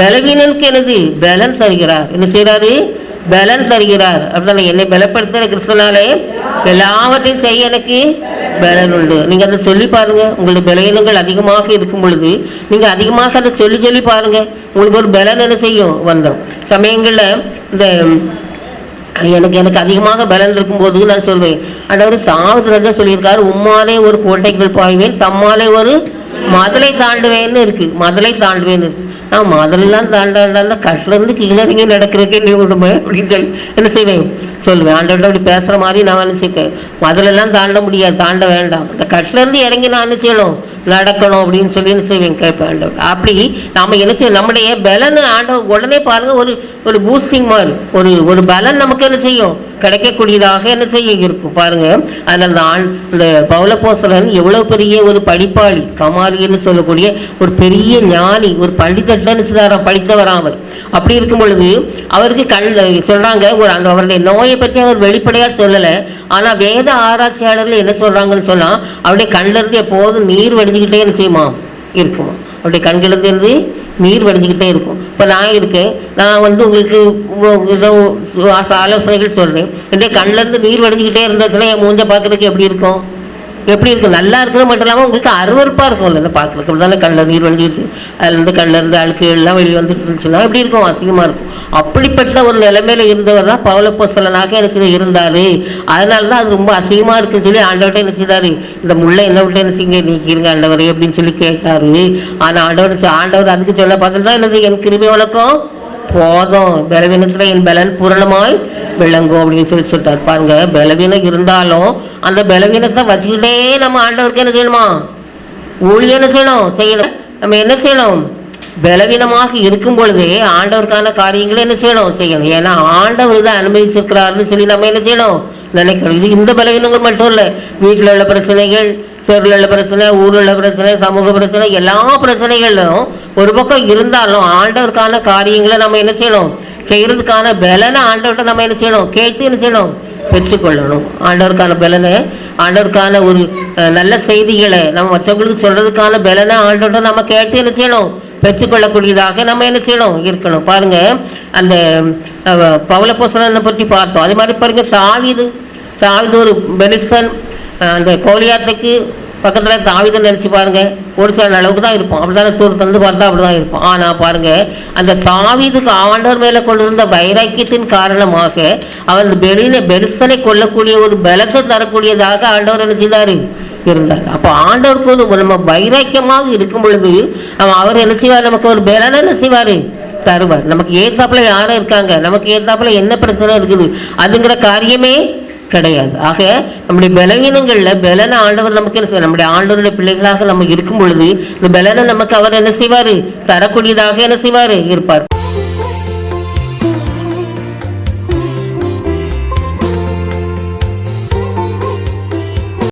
பலவீனனுக்கு என்னது பலன் தருகிறார். என்ன செய்கிறாரு? பலன் தருகிறார். அப்படிதானே என்னை பலப்படுத்துகிற கிறிஸ்தனாலே எல்லாவற்றையும் செய்ய எனக்கு பலன் உண்டு. நீங்கள் அதை சொல்லி பாருங்க. உங்களுடைய பலவீனங்கள் அதிகமாக இருக்கும் பொழுது நீங்கள் அதிகமாக அதை சொல்லி சொல்லி பாருங்க. உங்களுக்கு ஒரு பலன் என்ன செய்யும்? வந்துடும். சமயங்களில் இந்த எனக்கு எனக்கு அதிகமாக பலன் இருக்கும்போது நான் சொல்வேன் ஆண்டவர் சாவதுல சொல்லியிருக்காரு. உம்மாலே ஒரு கோட்டைக்குள் பாய்வேன் தம்மாலே ஒரு மதலை தாண்டுவேன்னு இருக்கு. மதலை தாண்டுவேன்னு இருக்கு. நான் மதலெல்லாம் தாண்டாண்டா கட்டில இருந்து கீழே இறங்கி நடக்கிறதுக்கே நீ விடுமே அப்படின்னு சொல்லி என்ன செய்வேன்? சொல்லுவேன். ஆண்டவர்கிட்ட அப்படி பேசுகிற மாதிரி நான் நினச்சிக்கேன் மதலெல்லாம் தாண்ட முடியாது தாண்ட வேண்டாம். இந்த கட்டிலேருந்து இறங்கி நான் என்ன செய்யணும்? நடக்கணும் அப்படின்னு சொல்லி என்ன செய்வேன்? கேட்பேன் ஆண்டவர் அப்படி நம்ம என்ன செய்வோம் நம்முடைய பலன் ஆண்டவர் உடனே பாருங்கள் ஒரு ஒரு பூஸ்டிங் மாதிரி. ஒரு ஒரு பலன் நமக்கு என்ன செய்யும்? கிடைக்கக்கூடியதாக என்ன செய்ய இருக்கும். பாருங்க அதனால் அந்த ஆண் இந்த பௌலபோசலன் எவ்வளோ பெரிய ஒரு படிப்பாளி கமாரின்னு சொல்லக்கூடிய ஒரு பெரிய ஞானி ஒரு பள்ளித்தட்டில் நினைச்சுதாராம் படித்தவராம் அப்படி இருக்கும் பொழுது அவருக்கு கண் சொல்றாங்க ஒரு அந்த அவருடைய நோய் பற்றி அவர் வெளிப்படையாக சொல்லலை. ஆனால் வேத ஆராய்ச்சியாளர்கள் என்ன சொல்கிறாங்கன்னு சொன்னால் அவருடைய கண்ணில எப்போதும் நீர் வடிஞ்சுக்கிட்டே நிச்சயமா இருக்குமா. அவருடைய கண்களிலிருந்து இருந்து நீர் வடிஞ்சுக்கிட்டே இருக்கும். இப்போ நான் இருக்கேன். நான் வந்து உங்களுக்கு ஏதோ ஆலோசனைகள் சொல்கிறேன் என்னுடைய கண்ணிலேருந்து நீர் வடிஞ்சுக்கிட்டே இருந்துச்சுன்னா என் மூஞ்ச பார்க்குறதுக்கு எப்படி இருக்கும்? எப்படி இருக்கும்? நல்லா இருக்கிறது மட்டும் இல்லாமல் உங்களுக்கு அருவருப்பாக இருக்கும். இல்லை பார்க்குறதுக்கு அப்படி தானே கண்ணில் நீர் வடிஞ்சிட்டு அதுலேருந்து கண்ணில் இருந்து அழுக்கு எல்லாம் வெளியே வந்துட்டு இருந்துச்சுன்னா எப்படி இருக்கும்? அசிங்கமாக இருக்கும். அப்படிப்பட்ட ஒரு நிலைமையில இருந்தவர் தான் பௌலப்போஸ்தலனாக எனக்கு இருந்தார். அதனால தான் அது ரொம்ப அசிங்கமாக இருக்குன்னு சொல்லி ஆண்டவர்கிட்ட என்ன இந்த முள்ளை என்ன விட்டு நினச்சிங்க செய்யுங்க? நீக்கிருங்க ஆண்டவரே அப்படின்னு சொல்லி கேட்டாரு. ஆனால் ஆண்டவர் ஆண்டவர் அதுக்கு சொல்ல பார்த்துட்டு தான் என்னது என் கிருமி வழக்கம் போதும். பலவீனத்துல என் பலன் பூரணமாய் விளங்கும் அப்படின்னு சொல்லி சொல்லிட்டார். பாருங்க பலவீனம் இருந்தாலும் அந்த பலவீனத்தை வச்சுக்கிட்டே நம்ம ஆண்டவருக்கு என்ன செய்யணுமா? ஊழியம் என்ன செய்யணும்? செய்யணும். நம்ம என்ன செய்யணும்? பலவீனமாக இருக்கும் பொழுதே ஆண்டவருக்கான காரியங்களை என்ன செய்யணும்? செய்யணும். ஏன்னா ஆண்டவர் தான் அனுமதிச்சிருக்கிறாருன்னு சொல்லி நம்ம என்ன செய்யணும்? நினைக்கணும். இது இந்த பலவீனங்கள் மட்டும் இல்லை வீட்டில் உள்ள பிரச்சனைகள் தெருவில் உள்ள பிரச்சனை ஊரில் உள்ள பிரச்சனை சமூக பிரச்சனை எல்லா பிரச்சனைகளும் ஒரு பக்கம் இருந்தாலும் ஆண்டவருக்கான காரியங்களை நம்ம என்ன செய்யணும்? செய்யறதுக்கான பலனை ஆண்டவர்கிட்ட நம்ம என்ன செய்யணும்? கேட்டு என்ன செய்யணும்? பெற்றுக்கொள்ளணும். ஆண்டவருக்கான பலனை ஆண்டவருக்கான ஒரு நல்ல செய்திகளை நம்ம மற்றவங்களுக்கு சொல்றதுக்கான பலனை ஆண்டவர்கிட்ட நம்ம கேட்டு என்ன செய்யணும்? பெற்றுக்கொள்ளக்கூடியதாக நம்ம என்ன செய்யணும்? இருக்கணும். பாருங்க அந்த பவலப்போசனை பற்றி பார்த்தோம். அதே மாதிரி பாருங்க சாவிது சாவிது ஒரு பெலிஸ்தன் அந்த கோலியாத்துக்கு பக்கத்தில் தாவிதை நினச்சி பாருங்கள் ஒரு சில அளவுக்கு தான் இருப்போம் அப்படிதானே தூர் தந்து பார்த்தா அப்படிதான் இருப்போம் ஆனால் பாருங்கள் அந்த தாவிதுக்கு ஆண்டவர் மேலே கொண்டிருந்த வைராக்கியத்தின் காரணமாக அவன் பெலின பெருசனை கொள்ளக்கூடிய ஒரு பலத்தை தரக்கூடியதாக ஆண்டவர் என்ன செய்தார்? இருந்தார். அப்போ ஆண்டவருக்கு ஒரு நம்ம வைராக்கியமாக இருக்கும் பொழுது அவன் அவர் என்ன செய்வார்? நமக்கு ஒரு பலனை என்ன செய்வார்? தருவார். நமக்கு ஏத்தாப்புல யாரும் இருக்காங்க? நமக்கு ஏத்தாப்புல என்ன பிரச்சனை இருக்குது? அதுங்கிற காரியமே கிடையாது. ஆக நம்முடைய பலவீனங்கள்ல பலன ஆண்டவர் நமக்கு என்ன செய்வார்? நம்முடைய ஆண்டவருடைய பிள்ளைகளாக நம்ம இருக்கும் பொழுது இந்த பலனை நமக்கு அவர் என்ன செய்வாரு? தரக்கூடியதாக என்ன செய்வாரு? இருப்பார்.